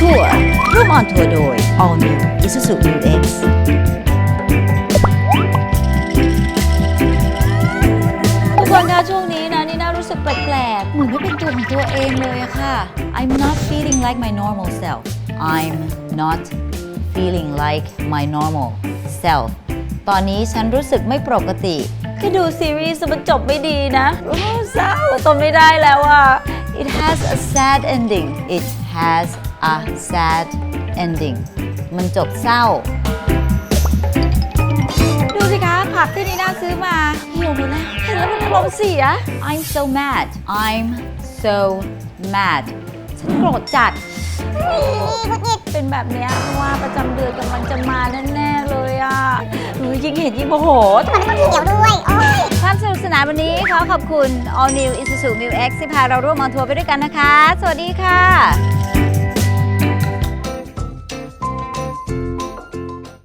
ทัวร์ร่วมออนทัวร์โดย All New Isuzu New X ทุกคนคะช่วงนี้นะนี่น่ารู้สึกแปลกๆ เหมือนไม่เป็นตัวของตัวเองเลยอะค่ะ I'm not feeling like my normal self I'm not feeling like my normal self ตอนนี้ฉันรู้สึกไม่ปกติคือดูซีรีส์มันจบไม่ดีนะโอ้เศร้าทนไม่ได้แล้วอะ It has a sad ending It has a sad ending มันจบเศร้า ดูสิคะผักที่นีน่าซื้อมาเหี่ยวหมดแล้วเห็นแล้วมันอารมณ์เสีย I'm so mad I'm so mad ฉันโกรธจัดเป็นแบบเนี้ยเพราะว่าประจำเดือนกำลังจะมาแน่ๆเลยอะหนูยิ่งเห็นยิ่งโมโหมันต้องเขียวด้วยโอ้ยความสนุกสนานวันนี้ขอขอบคุณ All New Isuzu Mu X ที่พาเราร่วมออนทัวร์ไปด้วยกันนะคะ สวัสดีค่ะ